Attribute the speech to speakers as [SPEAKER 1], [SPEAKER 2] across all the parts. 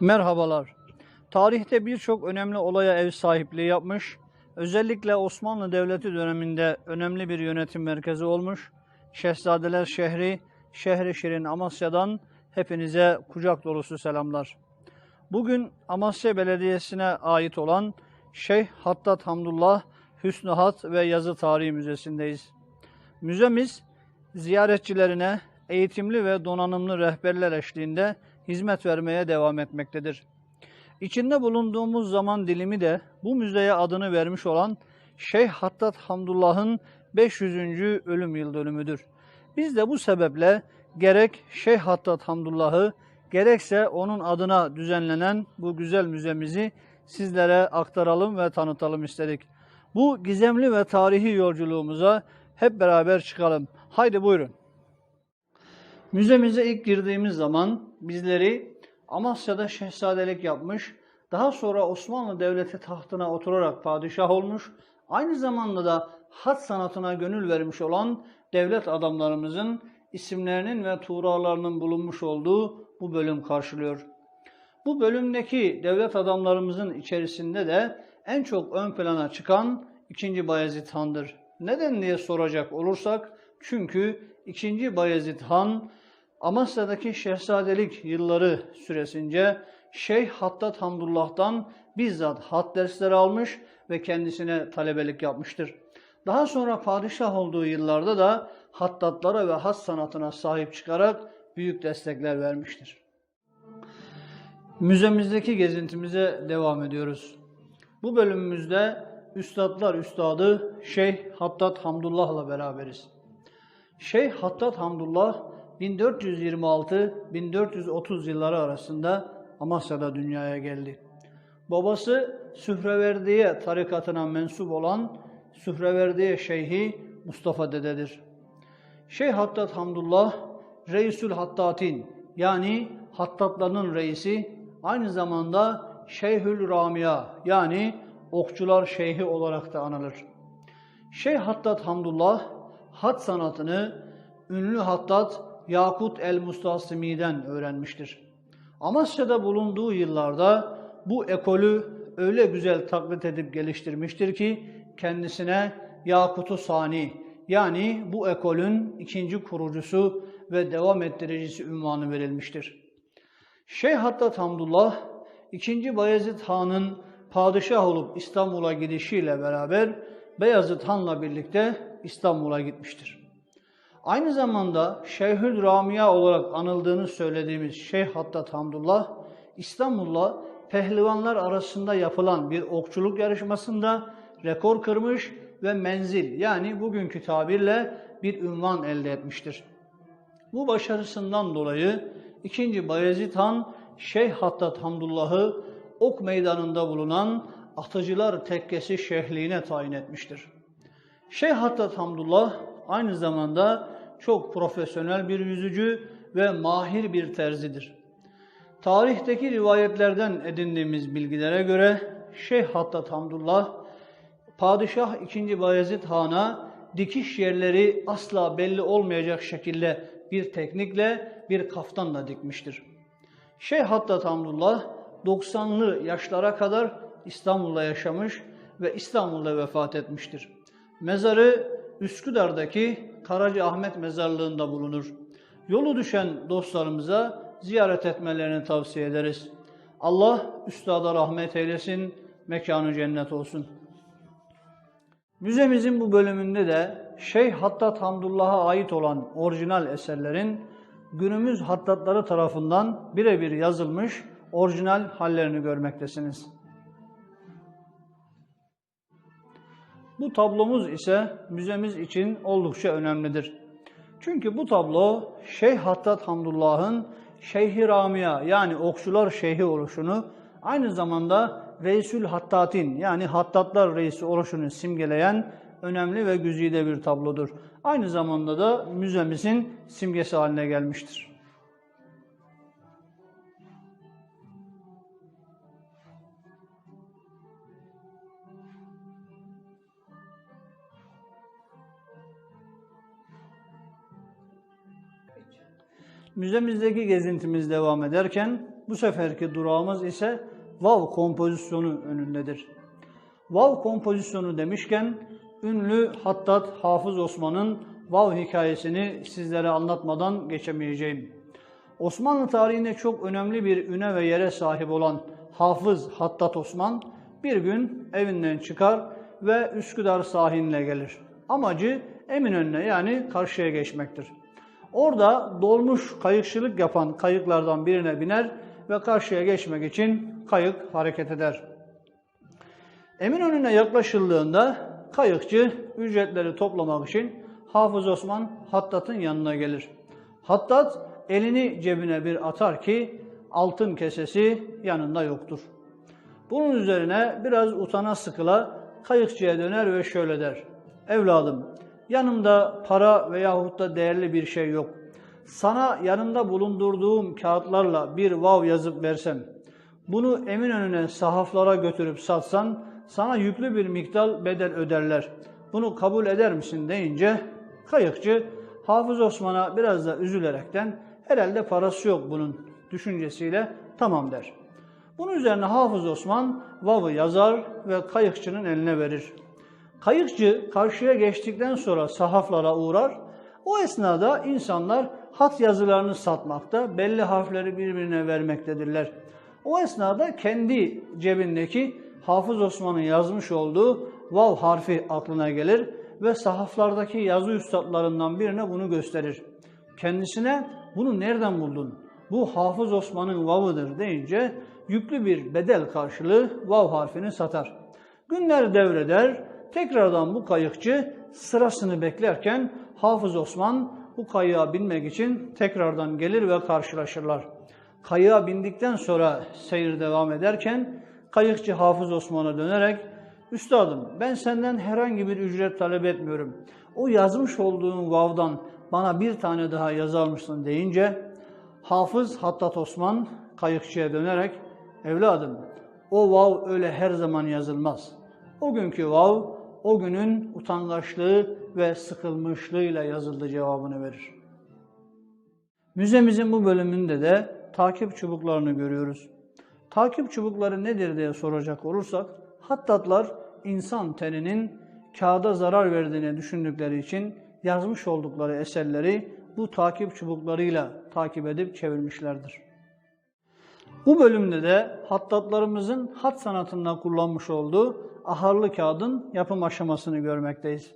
[SPEAKER 1] Merhabalar. Tarihte birçok önemli olaya ev sahipliği yapmış, özellikle Osmanlı Devleti döneminde önemli bir yönetim merkezi olmuş, Şehzadeler şehri, şehri şirin Amasya'dan hepinize kucak dolusu selamlar. Bugün Amasya Belediyesi'ne ait olan Şeyh Hattat Hamdullah Hüsnü Hat ve Yazı Tarihi Müzesi'ndeyiz. Müzemiz ziyaretçilerine eğitimli ve donanımlı rehberler eşliğinde hizmet vermeye devam etmektedir. İçinde bulunduğumuz zaman dilimi de bu müzeye adını vermiş olan Şeyh Hattat Hamdullah'ın 500. ölüm yıl dönümüdür. Biz de bu sebeple gerek Şeyh Hattat Hamdullah'ı gerekse onun adına düzenlenen bu güzel müzemizi sizlere aktaralım ve tanıtalım istedik. Bu gizemli ve tarihi yolculuğumuza hep beraber çıkalım. Haydi buyurun. Müzemize ilk girdiğimiz zaman bizleri Amasya'da şehzadelik yapmış, daha sonra Osmanlı Devleti tahtına oturarak padişah olmuş, aynı zamanda da hat sanatına gönül vermiş olan devlet adamlarımızın isimlerinin ve tuğralarının bulunmuş olduğu bu bölüm karşılıyor. Bu bölümdeki devlet adamlarımızın içerisinde de en çok ön plana çıkan 2. Bayezid Han'dır. Neden diye soracak olursak, çünkü 2. Bayezid Han Amasya'daki şehzadelik yılları süresince Şeyh Hattat Hamdullah'tan bizzat hat dersleri almış ve kendisine talebelik yapmıştır. Daha sonra padişah olduğu yıllarda da hattatlara ve hat sanatına sahip çıkarak büyük destekler vermiştir. Müzemizdeki gezintimize devam ediyoruz. Bu bölümümüzde Üstadlar Üstadı Şeyh Hattat Hamdullah'la beraberiz. Şeyh Hattat Hamdullah 1426-1430 yılları arasında Amasya'da dünyaya geldi. Babası Sühreverdiye tarikatına mensup olan Sühreverdiye Şeyhi Mustafa Dede'dir. Şeyh Hattat Hamdullah Reisül Hattatin yani Hattatların reisi aynı zamanda Şeyhül Ramia yani okçular şeyhi olarak da anılır. Şeyh Hattat Hamdullah hat sanatını ünlü hattat Yakut el-Mustasimi'den öğrenmiştir. Amasya'da bulunduğu yıllarda bu ekolü öyle güzel taklit edip geliştirmiştir ki kendisine Yakut-u Sani yani bu ekolün ikinci kurucusu ve devam ettiricisi ünvanı verilmiştir. Şeyh Hattat Hamdullah, 2. Bayezid Han'ın padişah olup İstanbul'a gidişiyle beraber Beyazıt Han'la birlikte İstanbul'a gitmiştir. Aynı zamanda Şeyhül Ramia olarak anıldığını söylediğimiz Şeyh Hattat Hamdullah, İstanbul'la pehlivanlar arasında yapılan bir okçuluk yarışmasında rekor kırmış ve menzil yani bugünkü tabirle bir ünvan elde etmiştir. Bu başarısından dolayı 2. Bayezid Han Şeyh Hattat Hamdullah'ı ok meydanında bulunan Atıcılar Tekkesi Şehliğine tayin etmiştir. Şeyh Hattat Hamdullah aynı zamanda çok profesyonel bir yüzücü ve mahir bir terzidir. Tarihteki rivayetlerden edindiğimiz bilgilere göre Şeyh Hattat Hamdullah, Padişah II. Bayezid Han'a dikiş yerleri asla belli olmayacak şekilde bir teknikle bir kaftanla dikmiştir. Şeyh Hattat Hamdullah 90'lı yaşlara kadar İstanbul'da yaşamış ve İstanbul'da vefat etmiştir. Mezarı Üsküdar'daki Karaca Ahmet Mezarlığı'nda bulunur. Yolu düşen dostlarımıza ziyaret etmelerini tavsiye ederiz. Allah üstada rahmet eylesin, mekanı cennet olsun. Müzemizin bu bölümünde de Şeyh Hattat Hamdullah'a ait olan orijinal eserlerin günümüz hattatları tarafından birebir yazılmış orijinal hallerini görmektesiniz. Bu tablomuz ise müzemiz için oldukça önemlidir. Çünkü bu tablo Şeyh Hattat Hamdullah'ın Şeyh-i Ramia yani okçular şeyhi oluşunu aynı zamanda Reisül Hattatin yani Hattatlar reisi oluşunu simgeleyen önemli ve güzide bir tablodur. Aynı zamanda da müzemizin simgesi haline gelmiştir. Müzemizdeki gezintimiz devam ederken Bu seferki durağımız ise vav kompozisyonu önündedir. Vav kompozisyonu demişken ünlü Hattat Hafız Osman'ın vav hikayesini sizlere anlatmadan geçemeyeceğim. Osmanlı tarihinde çok önemli bir üne ve yere sahip olan Hafız Hattat Osman bir gün evinden çıkar ve Üsküdar sahiline gelir. Amacı Eminönü'ne yani karşıya geçmektir. Orada dolmuş kayıkçılık yapan kayıklardan birine biner ve karşıya geçmek için kayık hareket eder. Eminönü'ne yaklaşıldığında kayıkçı ücretleri toplamak için Hafız Osman Hattat'ın yanına gelir. Hattat elini cebine bir atar ki altın kesesi yanında yoktur. Bunun üzerine biraz utana sıkıla kayıkçıya döner ve şöyle der. Evladım yanımda para veyahut da değerli bir şey yok. Sana yanımda bulundurduğum kağıtlarla bir vav yazıp versem, bunu Eminönü'ne sahaflara götürüp satsan sana yüklü bir miktar bedel öderler. Bunu kabul eder misin deyince kayıkçı Hafız Osman'a biraz da üzülerekten herhalde parası yok bunun düşüncesiyle tamam der. Bunun üzerine Hafız Osman vavı yazar ve kayıkçının eline verir. Kayıkçı karşıya geçtikten sonra sahaflara uğrar. O esnada insanlar hat yazılarını satmakta, belli harfleri birbirine vermektedirler. O esnada kendi cebindeki Hafız Osman'ın yazmış olduğu vav harfi aklına gelir ve sahaflardaki yazı üstadlarından birine bunu gösterir. Kendisine bunu nereden buldun? Bu Hafız Osman'ın vavıdır deyince yüklü bir bedel karşılığı vav harfini satar. Günler devreder, tekrardan bu kayıkçı sırasını beklerken Hafız Osman bu kayığa binmek için tekrardan gelir ve karşılaşırlar. Kayığa bindikten sonra seyir devam ederken kayıkçı Hafız Osman'a dönerek Üstadım ben senden herhangi bir ücret talep etmiyorum. O yazmış olduğun vavdan bana bir tane daha yazar mısın deyince Hafız Hattat Osman kayıkçıya dönerek evladım o vav öyle her zaman yazılmaz. O günkü vav o günün utangaçlığı ve sıkılmışlığıyla yazıldı cevabını verir. Müzemizin bu bölümünde de takip çubuklarını görüyoruz. Takip çubukları nedir diye soracak olursak, hattatlar insan teninin kağıda zarar verdiğini düşündükleri için yazmış oldukları eserleri bu takip çubuklarıyla takip edip çevirmişlerdir. Bu bölümde de hattatlarımızın hat sanatında kullanmış olduğu aharlı kağıdın yapım aşamasını görmekteyiz.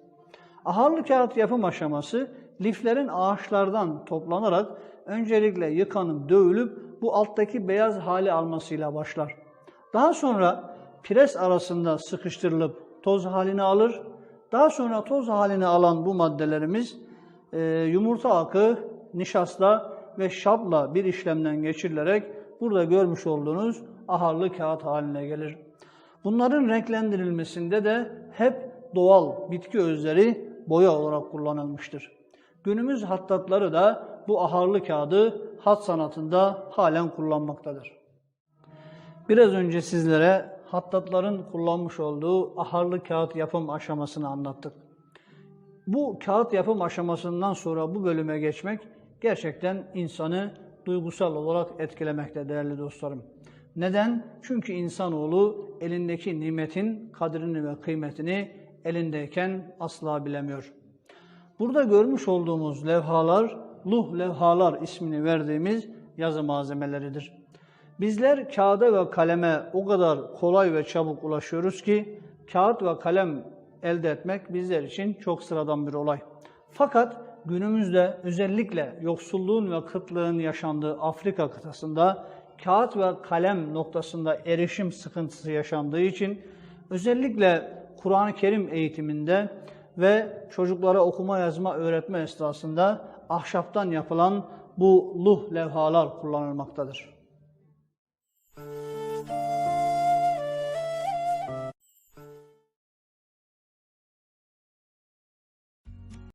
[SPEAKER 1] Aharlı kağıt yapım aşaması liflerin ağaçlardan toplanarak öncelikle yıkanıp dövülüp bu alttaki beyaz hali almasıyla başlar. Daha sonra pres arasında sıkıştırılıp toz halini alır. Daha sonra toz halini alan bu maddelerimiz e, yumurta akı, nişasta ve şapla bir işlemden geçirilerek burada görmüş olduğunuz aharlı kağıt haline gelir. Bunların renklendirilmesinde de hep doğal bitki özleri boya olarak kullanılmıştır. Günümüz hattatları da bu aharlı kağıdı hat sanatında halen kullanmaktadır. Biraz önce sizlere hattatların kullanmış olduğu aharlı kağıt yapım aşamasını anlattık. Bu kağıt yapım aşamasından sonra bu bölüme geçmek gerçekten insanı duygusal olarak etkilemekte değerli dostlarım. Neden? Çünkü insanoğlu elindeki nimetin kadrini ve kıymetini elindeyken asla bilemiyor. Burada görmüş olduğumuz levhalar, luh levhalar ismini verdiğimiz yazı malzemeleridir. Bizler kağıda ve kaleme o kadar kolay ve çabuk ulaşıyoruz ki kağıt ve kalem elde etmek bizler için çok sıradan bir olay. Fakat günümüzde özellikle yoksulluğun ve kıtlığın yaşandığı Afrika kıtasında kağıt ve kalem noktasında erişim sıkıntısı yaşandığı için özellikle Kur'an-ı Kerim eğitiminde ve çocuklara okuma yazma öğretme esnasında ahşaptan yapılan bu luh levhalar kullanılmaktadır.